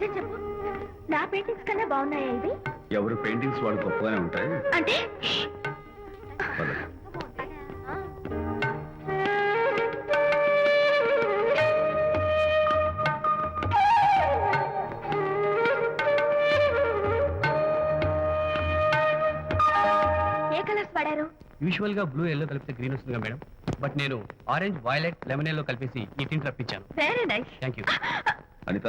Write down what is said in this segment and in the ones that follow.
నిజం చెప్పు. నా పెయింటింగ్స్ కన్నా బాగున్నాయా ఇవి? ఎవరు పెయింటింగ్స్ వాళ్ళు గొప్పగానే ఉంటాయి. అంటే? పద. ఏ కలర్స్ వాడారు? యూజువల్గా బ్లూ ఎల్లో కలిపితే గ్రీన్ వస్తుందిగా మేడం. బట్ నేను ఆరెంజ్ వైలెట్ లెమన్ ఎల్లో కలిపేసి ఈ tint రప్పించాను. Very nice thank you Anitha?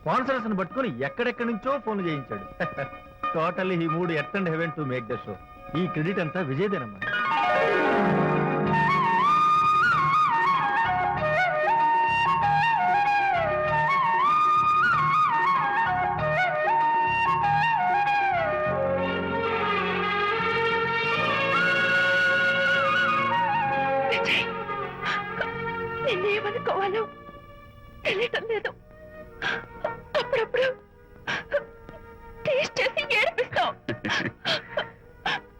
స్పాన్సర్స్ని పట్టుకొని ఎక్కడెక్కడి నుంచో ఫోన్ చేయించాడు. టోటల్లీ ఈ మూడు at and heaven to make the show. ఈ క్రెడిట్ అంతా విజయదేనమ్మా. విజయ్ నిన్నేమనుకోవాలో తెలియటం లేదు. అప్పుడప్పుడు టేస్ట్ చేసి ఏడిపిస్తావు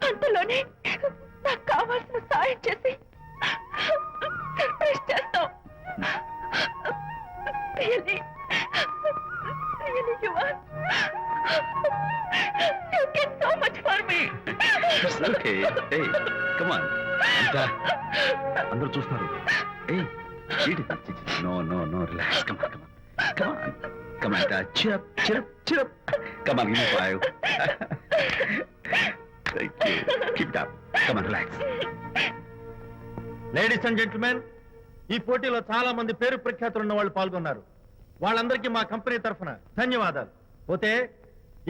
అంతలోనే నాకు కావాల్సిన సాయం చేసి సర్ప్రైజ్ చేస్తావు Really, really you you You so much for me me. Okay ఏయ్ కమాన్ అంతా అందరూ చూస్తున్నారు. ఏయ్ no no no relax come on come come on, Dad. Chin up, chin come on come on cheer up cheer up cheer up come on give Thank you. Keep it up. Come on, relax. Ladies and gentlemen ఈ పోటీలో చాలా మంది పేరు ప్రఖ్యాతులు ఉన్న వాళ్ళు పాల్గొన్నారు వాళ్ళందరికీ మా కంపెనీ తరఫున ధన్యవాదాలు పోతే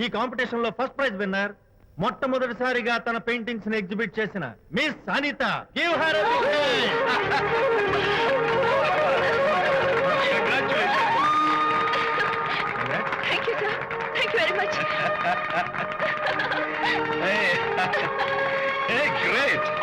ఈ కాంపిటీషన్లో ఫస్ట్ ప్రైజ్ విన్నర్ మొట్టమొదటిసారిగా తన పెయింటింగ్స్ని ఎగ్జిబిట్ చేసిన miss Anitha give her Thank you very much. hey. hey, great.